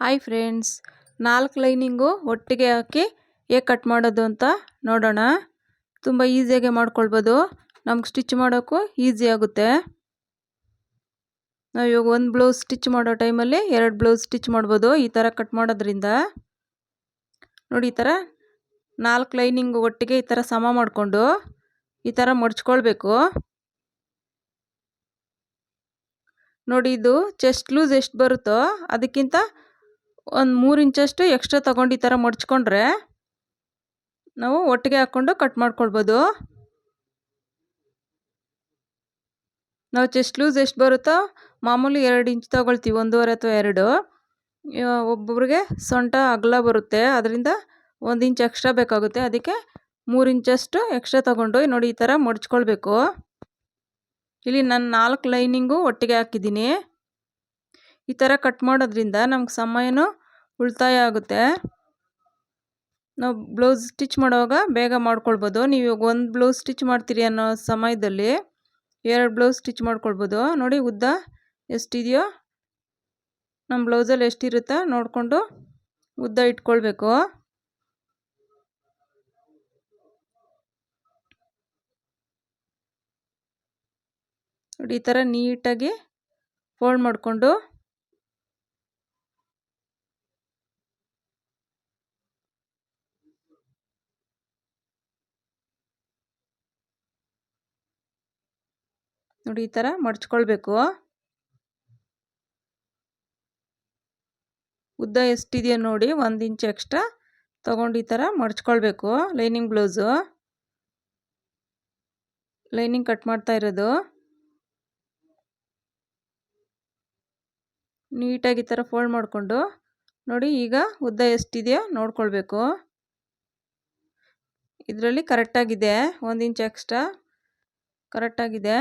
Hi friends ನಾಲ್ಕು lining ಒಟ್ಟಿಗೆ ಹಾಕಿ ಹೇಗೆ ಕಟ್ ಮಾಡೋದು ಅಂತ ನೋಡೋಣ. ತುಂಬ ಈಸಿಯಾಗೆ ಮಾಡ್ಕೊಳ್ಬೋದು. ನಮ್ಗೆ ಸ್ಟಿಚ್ ಮಾಡೋಕ್ಕೂ ಈಸಿ ಆಗುತ್ತೆ. ನಾವು ಇವಾಗ ಒಂದು ಬ್ಲೌಸ್ ಸ್ಟಿಚ್ ಮಾಡೋ ಟೈಮಲ್ಲಿ ಎರಡು ಬ್ಲೌಸ್ ಸ್ಟಿಚ್ ಮಾಡ್ಬೋದು ಈ ಥರ ಕಟ್ ಮಾಡೋದ್ರಿಂದ. ನೋಡಿ ಈ ಥರ ನಾಲ್ಕು ಲೈನಿಂಗು ಒಟ್ಟಿಗೆ ಈ ಥರ ಸಮ ಮಾಡಿಕೊಂಡು ಈ ಥರ ಮಡ್ಚ್ಕೊಳ್ಬೇಕು. ನೋಡಿ ಇದು ಚೆಸ್ಟ್ ಲೂಸ್ ಎಷ್ಟು ಬರುತ್ತೋ ಅದಕ್ಕಿಂತ ಒಂದು ಮೂರು ಇಂಚಷ್ಟು ಎಕ್ಸ್ಟ್ರಾ ತೊಗೊಂಡು ಈ ಥರ ಮಡ್ಚ್ಕೊಂಡ್ರೆ ನಾವು ಒಟ್ಟಿಗೆ ಹಾಕ್ಕೊಂಡು ಕಟ್ ಮಾಡ್ಕೊಳ್ಬೋದು. ನಾವು ಚೆಸ್ಟ್ ಲೂಸ್ ಎಷ್ಟು ಬರುತ್ತೋ ಮಾಮೂಲಿ ಎರಡು ಇಂಚ್ ತೊಗೊಳ್ತೀವಿ, ಒಂದೂವರೆ ಅಥವಾ ಎರಡು. ಒಬ್ಬೊಬ್ರಿಗೆ ಸೊಂಟ ಅಗಲ ಬರುತ್ತೆ, ಅದರಿಂದ ಒಂದು ಇಂಚ್ ಎಕ್ಸ್ಟ್ರಾ ಬೇಕಾಗುತ್ತೆ, ಅದಕ್ಕೆ ಮೂರು ಇಂಚಷ್ಟು ಎಕ್ಸ್ಟ್ರಾ ತೊಗೊಂಡು ನೋಡಿ ಈ ಥರ ಮಡ್ಚ್ಕೊಳ್ಬೇಕು. ಇಲ್ಲಿ ನಾನು ನಾಲ್ಕು ಲೈನಿಂಗು ಒಟ್ಟಿಗೆ ಹಾಕಿದ್ದೀನಿ. ಈ ಥರ ಕಟ್ ಮಾಡೋದ್ರಿಂದ ನಮ್ಗೆ ಸಮಯನೂ ಉಳಿತಾಯ ಆಗುತ್ತೆ. ನಾವು ಬ್ಲೌಸ್ ಸ್ಟಿಚ್ ಮಾಡುವಾಗ ಬೇಗ ಮಾಡ್ಕೊಳ್ಬೋದು. ನೀವು ಇವಾಗ ಒಂದು ಬ್ಲೌಸ್ ಸ್ಟಿಚ್ ಮಾಡ್ತೀರಿ ಅನ್ನೋ ಸಮಯದಲ್ಲಿ ಎರಡು ಬ್ಲೌಸ್ ಸ್ಟಿಚ್ ಮಾಡ್ಕೊಳ್ಬೋದು. ನೋಡಿ ಉದ್ದ ಎಷ್ಟಿದೆಯೋ, ನಮ್ಮ ಬ್ಲೌಸಲ್ಲಿ ಎಷ್ಟಿರುತ್ತೋ ನೋಡಿಕೊಂಡು ಉದ್ದ ಇಟ್ಕೊಳ್ಬೇಕು. ನೋಡಿ ಈ ಥರ ನೀಟಾಗಿ ಫೋಲ್ಡ್ ಮಾಡಿಕೊಂಡು ನೋಡಿ ಈ ಥರ ಮಡ್ಚ್ಕೊಳ್ಬೇಕು. ಉದ್ದ ಎಷ್ಟಿದೆಯೋ ನೋಡಿ ಒಂದು ಇಂಚ್ ಎಕ್ಸ್ಟ್ರಾ ತೊಗೊಂಡು ಈ ಥರ ಮಡ್ಚ್ಕೊಳ್ಬೇಕು. Lining blouse. ಲೈನಿಂಗ್ ಕಟ್ ಮಾಡ್ತಾ ಇರೋದು. ನೀಟಾಗಿ ಈ ಥರ ಫೋಲ್ಡ್ ಮಾಡಿಕೊಂಡು ನೋಡಿ ಈಗ ಉದ್ದ ಎಷ್ಟಿದೆಯೋ ನೋಡ್ಕೊಳ್ಬೇಕು. ಇದರಲ್ಲಿ ಕರೆಕ್ಟಾಗಿದೆ. ಒಂದು ಇಂಚ್ ಎಕ್ಸ್ಟ್ರಾ ಕರೆಕ್ಟಾಗಿದೆ.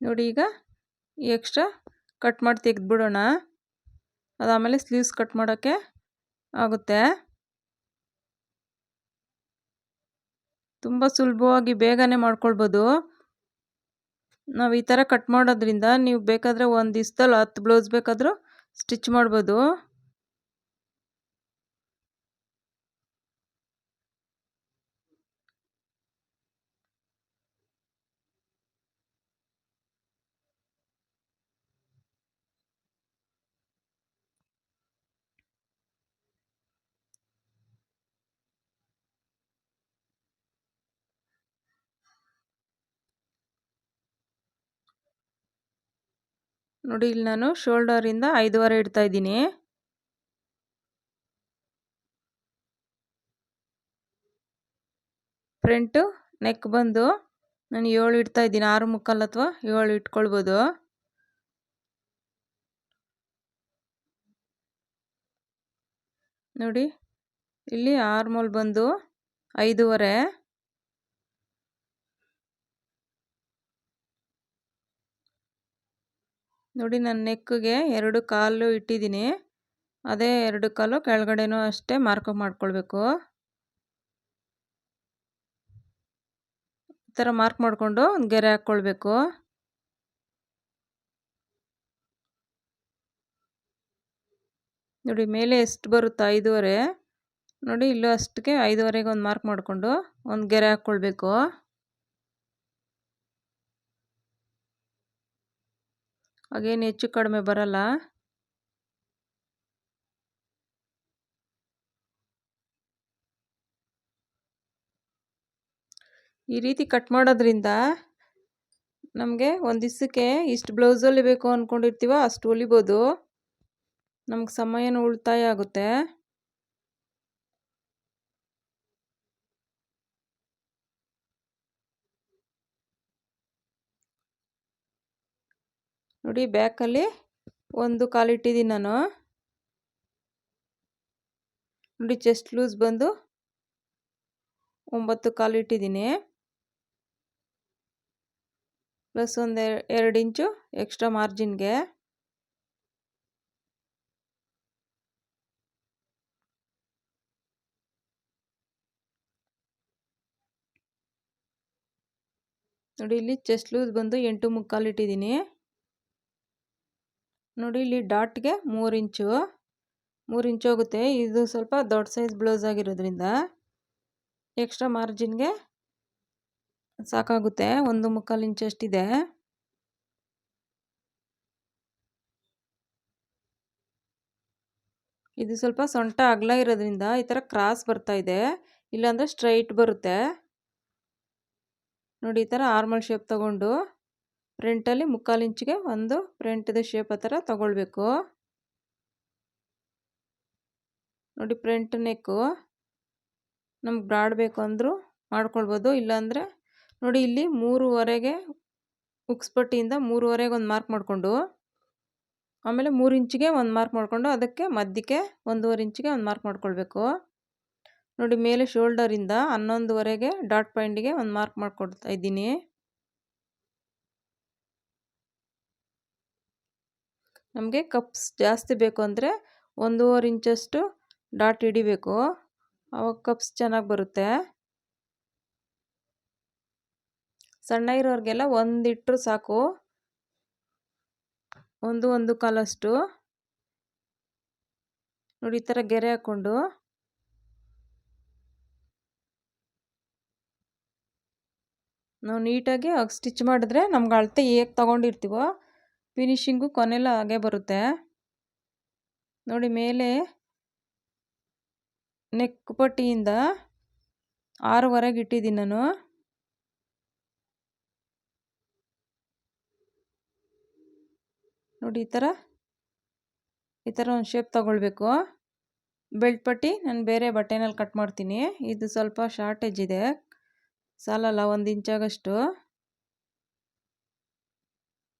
ನೋಡಿ ಈಗ ಎಕ್ಸ್ಟ್ರಾ ಕಟ್ ಮಾಡಿ ತೆಗೆದ್ಬಿಡೋಣ. ಅದಾದಮೇಲೆ ಸ್ಲೀವ್ಸ್ ಕಟ್ ಮಾಡೋಕ್ಕೆ ಆಗುತ್ತೆ. ತುಂಬ ಸುಲಭವಾಗಿ ಬೇಗನೆ ಮಾಡ್ಕೊಳ್ಬೋದು. ನಾವು ಈ ಥರ ಕಟ್ ಮಾಡೋದ್ರಿಂದ ನೀವು ಬೇಕಾದರೆ ಒಂದು ದಿವ್ಸದಲ್ಲಿ ಹತ್ತು ಬ್ಲೌಸ್ ಬೇಕಾದರೂ ಸ್ಟಿಚ್ ಮಾಡ್ಬೋದು. ನೋಡಿ ಇಲ್ಲಿ ನಾನು ಶೋಲ್ಡರಿಂದ ಐದುವರೆ ಇಡ್ತಾ ಇದ್ದೀನಿ. ಫ್ರಂಟು ನೆಕ್ ಬಂದು ನಾನು ಏಳು ಇಡ್ತಾ ಇದ್ದೀನಿ. ಆರು ಮುಕ್ಕಾಲು ಅಥವಾ ಏಳು ಇಟ್ಕೊಳ್ಬೋದು. ನೋಡಿ, ಇಲ್ಲಿ ಆರ್ಮೋಲ್ ಬಂದು ಐದೂವರೆ. ನೋಡಿ ನನ್ನ ನೆಕ್ಕಿಗೆ ಎರಡು ಕಾಲು ಇಟ್ಟಿದ್ದೀನಿ. ಅದೇ ಎರಡು ಕಾಲು ಕೆಳಗಡೆನೂ ಅಷ್ಟೇ ಮಾರ್ಕ್ ಮಾಡ್ಕೊಳ್ಬೇಕು. ಈ ಥರ ಮಾರ್ಕ್ ಮಾಡಿಕೊಂಡು ಒಂದು ಗೆರೆ ಹಾಕ್ಕೊಳ್ಬೇಕು. ನೋಡಿ ಮೇಲೆ ಎಷ್ಟು ಬರುತ್ತೆ? ಐದೂವರೆ. ನೋಡಿ ಇಲ್ಲೂ ಅಷ್ಟಕ್ಕೆ ಐದುವರೆಗೆ ಒಂದು ಮಾರ್ಕ್ ಮಾಡಿಕೊಂಡು ಒಂದು ಗೆರೆ ಹಾಕ್ಕೊಳ್ಬೇಕು. ಹಾಗೇನು ಹೆಚ್ಚು ಕಡಿಮೆ ಬರಲ್ಲ. ಈ ರೀತಿ ಕಟ್ ಮಾಡೋದ್ರಿಂದ ನಮಗೆ ಒಂದು ದಿವಸಕ್ಕೆ ಇಷ್ಟು ಬ್ಲೌಸ್ ಹೊಲಿಬೇಕು ಅಂದ್ಕೊಂಡಿರ್ತೀವೋ ಅಷ್ಟು ಹೊಲಿಬೋದು. ನಮ್ಗೆ ಸಮಯನೂ ಉಳಿತಾಯ ಆಗುತ್ತೆ. ನೋಡಿ ಬ್ಯಾಕಲ್ಲಿ ಒಂದು ಕಾಲು ಇಟ್ಟಿದ್ದೀನಿ ನಾನು. ನೋಡಿ ಚೆಸ್ಟ್ ಲೂಸ್ ಬಂದು ಒಂಬತ್ತು ಕಾಲು ಇಟ್ಟಿದ್ದೀನಿ. ಪ್ಲಸ್ ಒಂದು ಎರಡು ಇಂಚು ಎಕ್ಸ್ಟ್ರಾ ಮಾರ್ಜಿನ್ಗೆ ನೋಡಿ ಇಲ್ಲಿ ಚೆಸ್ಟ್ ಲೂಸ್ ಬಂದು ಎಂಟು ಮುಕ್ಕಾಲು ಇಟ್ಟಿದ್ದೀನಿ. ನೋಡಿ ಇಲ್ಲಿ ಡಾಟ್ಗೆ ಮೂರು ಇಂಚು ಮೂರು ಇಂಚು ಹೋಗುತ್ತೆ. ಇದು ಸ್ವಲ್ಪ ದೊಡ್ಡ ಸೈಜ್ ಬ್ಲೌಸ್ ಆಗಿರೋದ್ರಿಂದ ಎಕ್ಸ್ಟ್ರಾ ಮಾರ್ಜಿನ್ಗೆ ಸಾಕಾಗುತ್ತೆ. ಒಂದು ಮುಕ್ಕಾಲು ಇಂಚಷ್ಟಿದೆ ಇದು ಸ್ವಲ್ಪ ಸೊಂಟ ಅಗಲ ಇರೋದ್ರಿಂದ ಈ ಥರ ಕ್ರಾಸ್ ಬರ್ತಾ ಇದೆ. ಇಲ್ಲಾಂದರೆ ಸ್ಟ್ರೈಟ್ ಬರುತ್ತೆ. ನೋಡಿ ಈ ಥರ ಆರ್ಮಲ್ ಶೇಪ್ ತಗೊಂಡು ಫ್ರಂಟಲ್ಲಿ ಮುಕ್ಕಾಲು ಇಂಚಿಗೆ ಒಂದು ಫ್ರಂಟ್ದು ಶೇಪ್ ಆ ಥರ ತಗೊಳ್ಬೇಕು. ನೋಡಿ ಫ್ರಂಟ್ ನೆಕ್ಕು ನಮ್ಗೆ ಬ್ರಾಡ್ ಬೇಕು ಅಂದರೂ ಮಾಡ್ಕೊಳ್ಬೋದು. ಇಲ್ಲಾಂದರೆ ನೋಡಿ ಇಲ್ಲಿ ಮೂರುವರೆಗೆ ಉಕ್ಸ್ಪಟ್ಟಿಯಿಂದ ಮೂರುವರೆಗೆ ಒಂದು ಮಾರ್ಕ್ ಮಾಡಿಕೊಂಡು, ಆಮೇಲೆ ಮೂರು ಇಂಚಿಗೆ ಒಂದು ಮಾರ್ಕ್ ಮಾಡಿಕೊಂಡು ಅದಕ್ಕೆ ಮಧ್ಯಕ್ಕೆ ಒಂದೂವರೆ ಇಂಚಿಗೆ ಒಂದು ಮಾರ್ಕ್ ಮಾಡ್ಕೊಳ್ಬೇಕು. ನೋಡಿ ಮೇಲೆ ಶೋಲ್ಡರಿಂದ ಹನ್ನೊಂದುವರೆಗೆ ಡಾಟ್ ಪಾಯಿಂಟಿಗೆ ಒಂದು ಮಾರ್ಕ್ ಮಾಡಿಕೊಡ್ತಾ ಇದ್ದೀನಿ. ನಮಗೆ ಕಪ್ಸ್ ಜಾಸ್ತಿ ಬೇಕು ಅಂದರೆ ಒಂದೂವರೆ ಇಂಚಷ್ಟು ಡಾಟ್ ಹಿಡಿಬೇಕು. ಅವಾಗ ಕಪ್ಸ್ ಚೆನ್ನಾಗಿ ಬರುತ್ತೆ. ಸಣ್ಣ ಇರೋರಿಗೆಲ್ಲ ಒಂದಿಟ್ಟರು ಸಾಕು. ಒಂದು ಒಂದು ಕಾಲಷ್ಟು. ನೋಡಿ ಈ ಥರ ಗೆರೆ ಹಾಕ್ಕೊಂಡು ನಾವು ನೀಟಾಗಿ ಸ್ಟಿಚ್ ಮಾಡಿದ್ರೆ ನಮ್ಗೆ ಅಳತೆ ಹೇಗೆ ತೊಗೊಂಡಿರ್ತೀವೋ ಫಿನಿಶಿಂಗು ಕೊನೆಲ್ಲ ಹಾಗೆ ಬರುತ್ತೆ. ನೋಡಿ ಮೇಲೆ ನೆಕ್ ಪಟ್ಟಿಯಿಂದ ಆರೂವರೆಗೆ ಇಟ್ಟಿದ್ದೀನಿ ನಾನು. ನೋಡಿ ಈ ಥರ ಈ ಥರ ಒಂದು ಶೇಪ್ ತಗೊಳ್ಬೇಕು. ಬೆಲ್ಟ್ ಪಟ್ಟಿ ನಾನು ಬೇರೆ ಬಟ್ಟೆನಲ್ಲಿ ಕಟ್ ಮಾಡ್ತೀನಿ. ಇದು ಸ್ವಲ್ಪ ಶಾರ್ಟೇಜ್ ಇದೆ. ಸಾಲಲ್ಲ, ಒಂದು ಇಂಚಾಗಷ್ಟು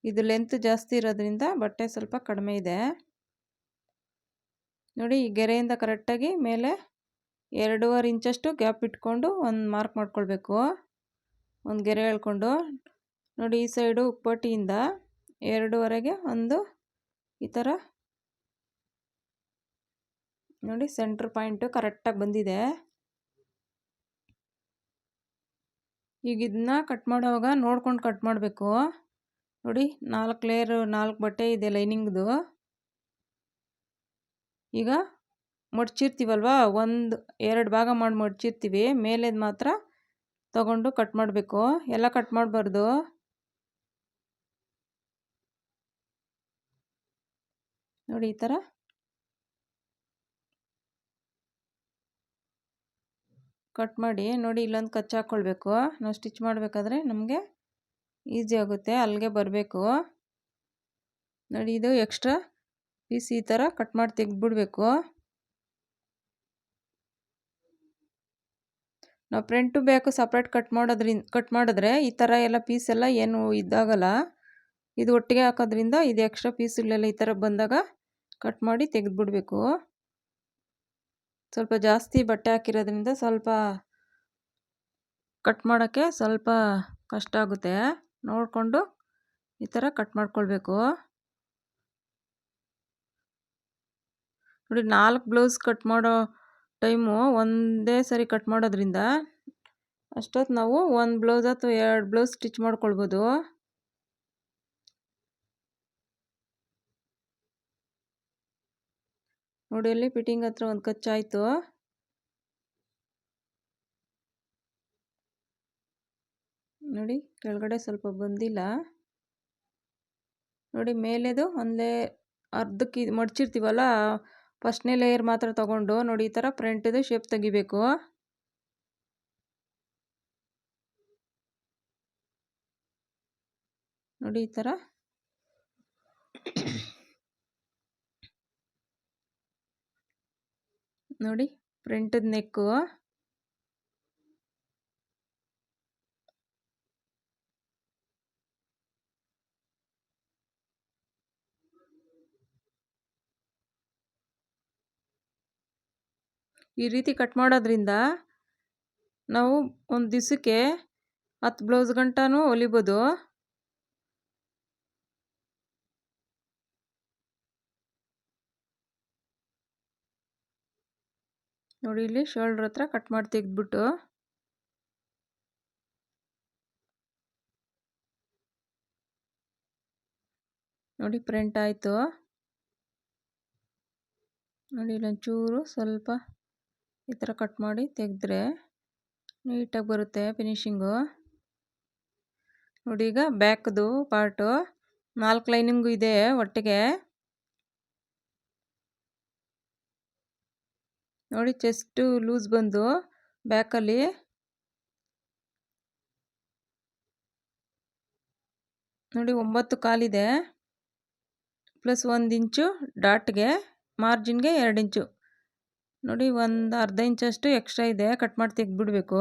ಇದು ಲೆಂತ್ ಜಾಸ್ತಿ ಇರೋದ್ರಿಂದ ಬಟ್ಟೆ ಸ್ವಲ್ಪ ಕಡಿಮೆ ಇದೆ. ನೋಡಿ ಈ ಗೆರೆಯಿಂದ ಕರೆಕ್ಟಾಗಿ ಮೇಲೆ ಎರಡೂವರೆ ಇಂಚಷ್ಟು ಗ್ಯಾಪ್ ಇಟ್ಕೊಂಡು ಒಂದು ಮಾರ್ಕ್ ಮಾಡ್ಕೊಳ್ಬೇಕು. ಒಂದು ಗೆರೆ ಹೇಳ್ಕೊಂಡು ನೋಡಿ ಈ ಸೈಡು ಉಪ್ಪಟ್ಟಿಯಿಂದ ಎರಡೂವರೆಗೆ ಒಂದು ಈ ಥರ ನೋಡಿ ಸೆಂಟ್ರ್ ಪಾಯಿಂಟು ಕರೆಕ್ಟಾಗಿ ಬಂದಿದೆ. ಈಗ ಇದನ್ನ ಕಟ್ ಮಾಡುವಾಗ ನೋಡ್ಕೊಂಡು ಕಟ್ ಮಾಡಬೇಕು. ನೋಡಿ ನಾಲ್ಕು ಲೇಯರ್ ನಾಲ್ಕು ಬಟ್ಟೆ ಇದೆ ಲೈನಿಂಗ್ದು ಈಗ ಮಡ್ಚಿರ್ತೀವಲ್ವ? ಒಂದು, ಎರಡು ಭಾಗ ಮಾಡಿ ಮಡ್ಚಿರ್ತೀವಿ. ಮೇಲೇದು ಮಾತ್ರ ತಗೊಂಡು ಕಟ್ ಮಾಡಬೇಕು. ಎಲ್ಲ ಕಟ್ ಮಾಡಬಾರ್ದು. ನೋಡಿ ಈ ಥರ ಕಟ್ ಮಾಡಿ ನೋಡಿ ಇಲ್ಲೊಂದು ಕಚ್ಚಾಕ್ಕೊಳ್ಬೇಕು. ನಾವು ಸ್ಟಿಚ್ ಮಾಡಬೇಕಾದ್ರೆ ನಮಗೆ ಈಸಿ ಆಗುತ್ತೆ ಅಲ್ಲಿಗೆ ಬರಬೇಕು. ನೋಡಿ ಇದು ಎಕ್ಸ್ಟ್ರಾ ಪೀಸ್ ಈ ಥರ ಕಟ್ ಮಾಡಿ ತೆಗೆದ್ಬಿಡ್ಬೇಕು. ನಾವು ಫ್ರಂಟು ಬ್ಯಾಕು ಸಪ್ರೇಟ್ ಕಟ್ ಮಾಡೋದ್ರಿಂದ ಕಟ್ ಮಾಡಿದ್ರೆ ಈ ಥರ ಎಲ್ಲ ಪೀಸ್ ಎಲ್ಲ ಏನು ಇದಾಗಲ್ಲ. ಇದು ಒಟ್ಟಿಗೆ ಹಾಕೋದ್ರಿಂದ ಇದು ಎಕ್ಸ್ಟ್ರಾ ಪೀಸ್ಗಳೆಲ್ಲ ಈ ಥರ ಬಂದಾಗ ಕಟ್ ಮಾಡಿ ತೆಗೆದ್ಬಿಡ್ಬೇಕು. ಸ್ವಲ್ಪ ಜಾಸ್ತಿ ಬಟ್ಟೆ ಹಾಕಿರೋದ್ರಿಂದ ಸ್ವಲ್ಪ ಕಟ್ ಮಾಡೋಕ್ಕೆ ಸ್ವಲ್ಪ ಕಷ್ಟ ಆಗುತ್ತೆ. ನೋಡಿಕೊಂಡು ಈ ಥರ ಕಟ್ ಮಾಡ್ಕೊಳ್ಬೇಕು. ನೋಡಿ, ನಾಲ್ಕು ಬ್ಲೌಸ್ ಕಟ್ ಮಾಡೋ ಟೈಮು ಒಂದೇ ಸರಿ ಕಟ್ ಮಾಡೋದ್ರಿಂದ ಅಷ್ಟೊತ್ತು ನಾವು ಒಂದು ಬ್ಲೌಸ್ ಅಥವಾ ಎರಡು ಬ್ಲೌಸ್ ಸ್ಟಿಚ್ ಮಾಡ್ಕೊಳ್ಬೋದು. ನೋಡಿ, ಅಲ್ಲಿ ಫಿಟ್ಟಿಂಗ್ ಹತ್ರ ಒಂದು ಕಚ್ಚಾಯಿತು. ನೋಡಿ, ಕೆಳಗಡೆ ಸ್ವಲ್ಪ ಬಂದಿಲ್ಲ. ನೋಡಿ, ಮೇಲೆದು ಒಂದೇ ಅರ್ಧಕ್ಕೆ ಮಡ್ಚಿರ್ತೀವಲ್ಲ, ಫಸ್ಟ್ನೇ ಲೇಯರ್ ಮಾತ್ರ ತಗೊಂಡು ನೋಡಿ, ಈ ಥರ ಫ್ರಂಟ್ದು ಶೇಪ್ ತೆಗಿಬೇಕು. ನೋಡಿ, ಈ ಥರ ನೋಡಿ ಫ್ರಂಟದ ನೆಕ್ಕು ಈ ರೀತಿ ಕಟ್ ಮಾಡೋದ್ರಿಂದ ನಾವು ಒಂದು ದಿವಸಕ್ಕೆ ಹತ್ತು ಬ್ಲೌಸ್ ಗಂಟನೂ ಹೊಲಿಬೋದು. ನೋಡಿ ಇಲ್ಲಿ ಶೋಲ್ಡ್ರ್ ಹತ್ರ ಕಟ್ ಮಾಡಿ ತೆಗೆದ್ಬಿಟ್ಟು. ನೋಡಿ ಪ್ರಿಂಟ್ ಆಯಿತು. ನೋಡಿ ಇಲ್ಲೊಂಚೂರು ಸ್ವಲ್ಪ ಈ ಥರ ಕಟ್ ಮಾಡಿ ತೆಗೆದ್ರೆ ನೀಟಾಗಿ ಬರುತ್ತೆ ಫಿನಿಶಿಂಗು ನೋಡಿ ಈಗ ಬ್ಯಾಕ್ದು ಪಾರ್ಟು ನಾಲ್ಕು ಲೈನಿಂಗು ಇದೆ ಒಟ್ಟಿಗೆ. ನೋಡಿ ಚೆಸ್ಟು ಲೂಸ್ ಬಂದು ಬ್ಯಾಕಲ್ಲಿ ನೋಡಿ ಒಂಬತ್ತು ಕಾಲಿದೆ ಪ್ಲಸ್ ಒಂದು ಇಂಚು ಡಾಟ್ಗೆ ಮಾರ್ಜಿನ್ಗೆ ಎರಡು ಇಂಚು ನೋಡಿ ಒಂದು ಅರ್ಧ ಇಂಚಷ್ಟು ಎಕ್ಸ್ಟ್ರಾ ಇದೆ ಕಟ್ ಮಾಡಿ ತೆಗೆದ್ಬಿಡ್ಬೇಕು.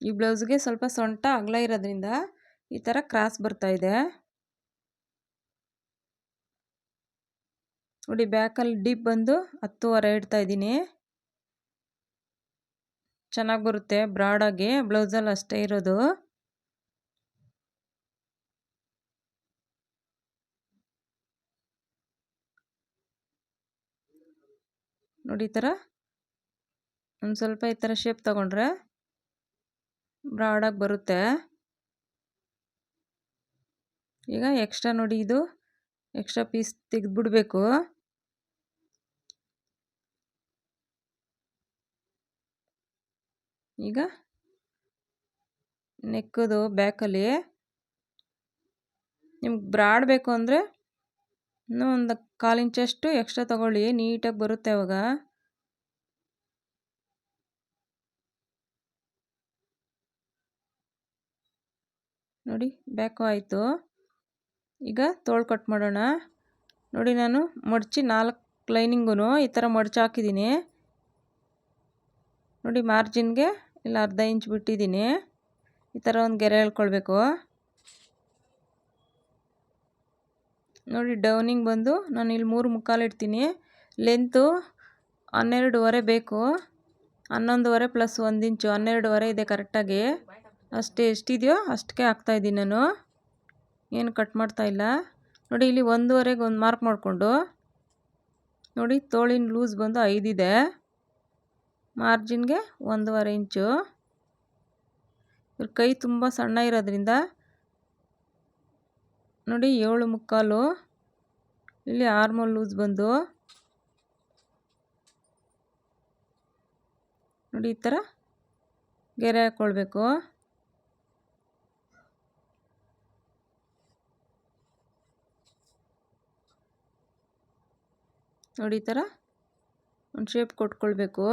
ಈ ಬ್ಲೌಸ್ಗೆ ಸ್ವಲ್ಪ ಸೊಂಟ ಅಗಲ ಇರೋದ್ರಿಂದ ಈ ಥರ ಕ್ರಾಸ್ ಬರ್ತಾ ಇದೆ. ನೋಡಿ ಬ್ಯಾಕಲ್ಲಿ ಡೀಪ್ ಬಂದು ಹತ್ತುವರೆ ಇಡ್ತಾ ಇದ್ದೀನಿ. ಚೆನ್ನಾಗಿ ಬರುತ್ತೆ ಬ್ರಾಡಾಗಿ ಬ್ಲೌಸಲ್ಲಿ ಅಷ್ಟೇ ಇರೋದು. ನೋಡಿ ಈ ಥರ ಒಂದು ಸ್ವಲ್ಪ ಈ ಥರ ಶೇಪ್ ತಗೊಂಡ್ರೆ ಬ್ರಾಡಾಗಿ ಬರುತ್ತೆ. ಈಗ ಎಕ್ಸ್ಟ್ರಾ ನೋಡಿ ಇದು ಎಕ್ಸ್ಟ್ರಾ ಪೀಸ್ ತೆಗೆದ್ಬಿಡ್ಬೇಕು. ಈಗ ನೆಕ್ಕದು ಬ್ಯಾಕಲ್ಲಿ ನಿಮ್ಗೆ ಬ್ರಾಡ್ ಬೇಕು ಅಂದರೆ ಇನ್ನೂ ಒಂದು ಕಾಲು ಇಂಚಷ್ಟು ಎಕ್ಸ್ಟ್ರಾ ತಗೊಳ್ಳಿ, ನೀಟಾಗಿ ಬರುತ್ತೆ ಅವಾಗ. ನೋಡಿ ಬ್ಯಾಕು ಆಯಿತು. ಈಗ ತೋಳು ಕಟ್ ಮಾಡೋಣ. ನೋಡಿ, ನಾನು ಮಡಚಿ ನಾಲ್ಕು ಲೈನಿಂಗೂ ಈ ಥರ ಮಡಚಿ ಹಾಕಿದ್ದೀನಿ ನೋಡಿ ಮಾರ್ಜಿನ್ಗೆ ಇಲ್ಲ ಅರ್ಧ ಇಂಚ್ ಬಿಟ್ಟಿದ್ದೀನಿ ಈ ಥರ ಒಂದು ಗೆರೆ ಹೇಳ್ಕೊಳ್ಬೇಕು ನೋಡಿ, ಡೌನಿಂಗ್ ಬಂದು ನಾನು ಇಲ್ಲಿ ಮೂರು ಮುಕ್ಕಾಲು ಇಡ್ತೀನಿ. ಲೆಂತು ಹನ್ನೆರಡುವರೆ ಬೇಕು. ಹನ್ನೊಂದುವರೆ ಪ್ಲಸ್ ಒಂದು ಇಂಚು ಹನ್ನೆರಡುವರೆ ಇದೆ ಕರೆಕ್ಟಾಗಿ. ಅಷ್ಟು, ಎಷ್ಟಿದೆಯೋ ಅಷ್ಟಕ್ಕೆ ಹಾಕ್ತಾಯಿದ್ದೀನಿ ನಾನು. ಏನು ಕಟ್ ಮಾಡ್ತಾಯಿಲ್ಲ ನೋಡಿ, ಇಲ್ಲಿ ಒಂದೂವರೆಗೆ ಒಂದು ಮಾರ್ಕ್ ಮಾಡಿಕೊಂಡು. ನೋಡಿ, ತೋಳಿನ ಲೂಸ್ ಬಂದು ಐದಿದೆ. ಮಾರ್ಜಿನ್ಗೆ ಒಂದೂವರೆ ಇಂಚು. ಇವ್ರ ಕೈ ತುಂಬ ಸಣ್ಣ ಇರೋದ್ರಿಂದ ನೋಡಿ ಏಳು ಮುಕ್ಕಾಲು. ಇಲ್ಲಿ ಆರ್ಮೋಲ್ ಲೂಸ್ ಬಂದು. ನೋಡಿ ಈ ಥರ ಗೆರೆ ಹಾಕ್ಕೊಳ್ಬೇಕು ನೋಡಿ ಈ ಥರ ಒಂದು ಶೇಪ್ ಕೊಟ್ಕೊಳ್ಬೇಕು.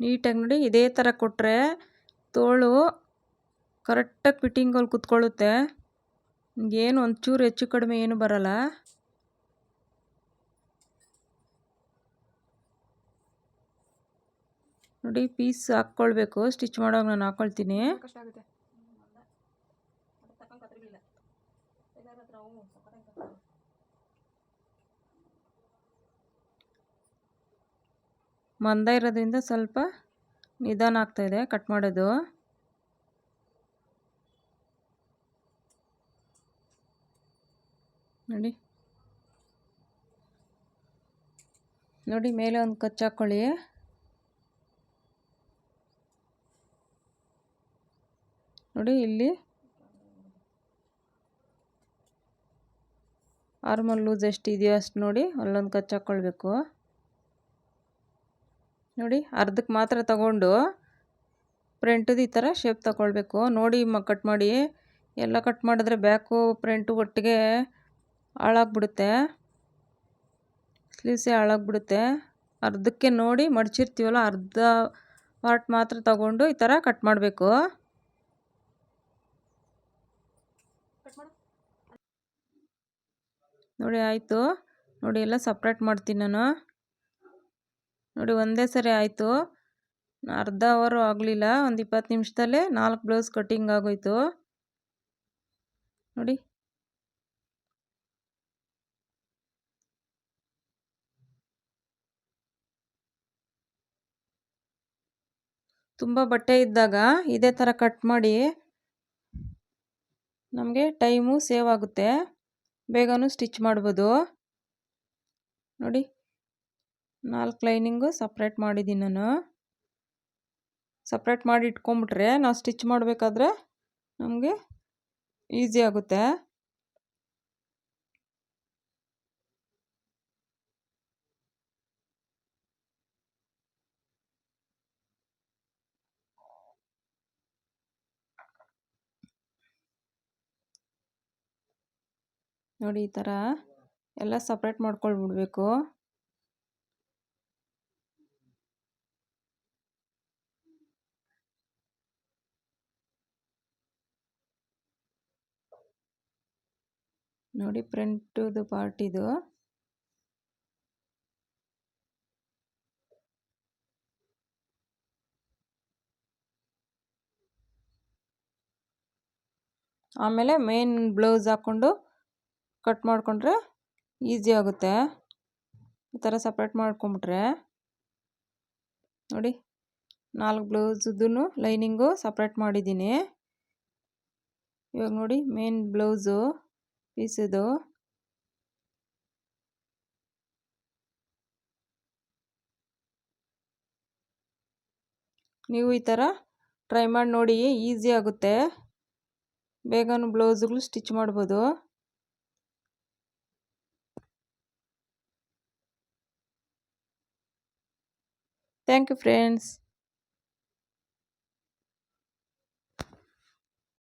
ನೀಟಾಗಿ ನೋಡಿ ಇದೇ ಥರ ಕೊಟ್ಟರೆ ತೋಳು ಕರೆಕ್ಟಾಗಿ ಫಿಟ್ಟಿಂಗಲ್ಲಿ ಕುತ್ಕೊಳ್ಳುತ್ತೆ. ಏನು ಒಂಚೂರು ಹೆಚ್ಚು ಕಡಿಮೆ ಏನು ಬರಲ್ಲ. ನೋಡಿ ಪೀಸ್ ಹಾಕ್ಕೊಳ್ಬೇಕು. ಸ್ಟಿಚ್ ಮಾಡೋವಾಗ ನಾನು ಹಾಕ್ಕೊಳ್ತೀನಿ ಮಂದ ಇರೋದ್ರಿಂದ ಸ್ವಲ್ಪ ನಿಧಾನ ಆಗ್ತಾಯಿದೆ ಕಟ್ ಮಾಡೋದು. ನೋಡಿ. ನೋಡಿ, ಮೇಲೆ ಒಂದು ಕಚ್ಚು ಹಾಕ್ಕೊಳ್ಳಿ ನೋಡಿ, ಇಲ್ಲಿ ಆರ್ಮಲ್ ಲೂಸ್ ಎಷ್ಟಿದೆಯೋ ಅಷ್ಟು ನೋಡಿ, ಅಲ್ಲೊಂದು ಕಚ್ಚು ಹಾಕ್ಕೊಳ್ಬೇಕು ನೋಡಿ, ಅರ್ಧಕ್ಕೆ ಮಾತ್ರ ತಗೊಂಡು ಪ್ರಿಂಟದು ಈ ಥರ ಶೇಪ್ ತಗೊಳ್ಬೇಕು. ನೋಡಿ, ಮ ಕಟ್ ಮಾಡಿ. ಎಲ್ಲ ಕಟ್ ಮಾಡಿದ್ರೆ ಬ್ಯಾಕು ಪ್ರಿಂಟು ಒಟ್ಟಿಗೆ ಹಾಳಾಗ್ಬಿಡುತ್ತೆ. ಸ್ಲೀವ್ಸೇ ಹಾಳಾಗ್ಬಿಡುತ್ತೆ. ಅರ್ಧಕ್ಕೆ ನೋಡಿ ಮಡಚಿರ್ತೀವಲ್ಲ, ಅರ್ಧ ಪಾರ್ಟ್ ಮಾತ್ರ ತಗೊಂಡು ಈ ಥರ ಕಟ್ ಮಾಡಬೇಕು. ನೋಡಿ, ಆಯಿತು. ನೋಡಿ, ಎಲ್ಲ ಸಪ್ರೇಟ್ ಮಾಡ್ತೀನಿ ನಾನು. ನೋಡಿ ಒಂದೇ ಸರಿ ಆಯಿತು. ಅರ್ಧ ಅವರು ಆಗಲಿಲ್ಲ, ಒಂದು ಇಪ್ಪತ್ತು ನಿಮಿಷದಲ್ಲೇ ನಾಲ್ಕು ಬ್ಲೌಸ್ ಕಟ್ಟಿಂಗ್ ಆಗೋಯ್ತು. ನೋಡಿ. ತುಂಬ ಬಟ್ಟೆ ಇದ್ದಾಗ ಇದೇ ಥರ ಕಟ್ ಮಾಡಿ ನಮಗೆ ಟೈಮು ಸೇವ್ ಆಗುತ್ತೆ ಬೇಗನೂ ಸ್ಟಿಚ್ ಮಾಡ್ಬೋದು. ನೋಡಿ. ನಾಲ್ಕು ಲೈನಿಂಗು ಸಪ್ರೇಟ್ ಮಾಡಿದ್ದೀನಿ ನಾನು. ಸಪ್ರೇಟ್ ಮಾಡಿ ಇಟ್ಕೊಂಬಿಟ್ರೆ ನಾವು ಸ್ಟಿಚ್ ಮಾಡಬೇಕಾದ್ರೆ ನಮಗೆ ಈಸಿ ಆಗುತ್ತೆ. ನೋಡಿ ಈ ಥರ ಎಲ್ಲ ಸಪ್ರೇಟ್ ಮಾಡ್ಕೊಳ್ಬಿಡ್ಬೇಕು. ನೋಡಿ ಫ್ರಂಟುದು ಪಾರ್ಟ್ ಇದು. ಆಮೇಲೆ ಮೇನ್ ಬ್ಲೌಸ್ ಹಾಕ್ಕೊಂಡು ಕಟ್ ಮಾಡಿಕೊಂಡ್ರೆ ಈಸಿ ಆಗುತ್ತೆ. ಈ ಥರ ಸಪ್ರೇಟ್ ಮಾಡ್ಕೊಂಬಿಟ್ರೆ ನೋಡಿ ನಾಲ್ಕು ಬ್ಲೌಸದ್ದು ಲೈನಿಂಗು ಸಪ್ರೇಟ್ ಮಾಡಿದ್ದೀನಿ. ಇವಾಗ ನೋಡಿ ಮೇನ್ ಬ್ಲೌಸು ಪೀಸದು ನೀವು ಈ ಥರ ಟ್ರೈ ಮಾಡಿ ನೋಡಿ ಈಸಿ ಆಗುತ್ತೆ ಬೇಗನೂ ಬ್ಲೌಸ್ಗಳು ಸ್ಟಿಚ್ ಮಾಡ್ಬೋದು ಥ್ಯಾಂಕ್ ಯು ಫ್ರೆಂಡ್ಸ್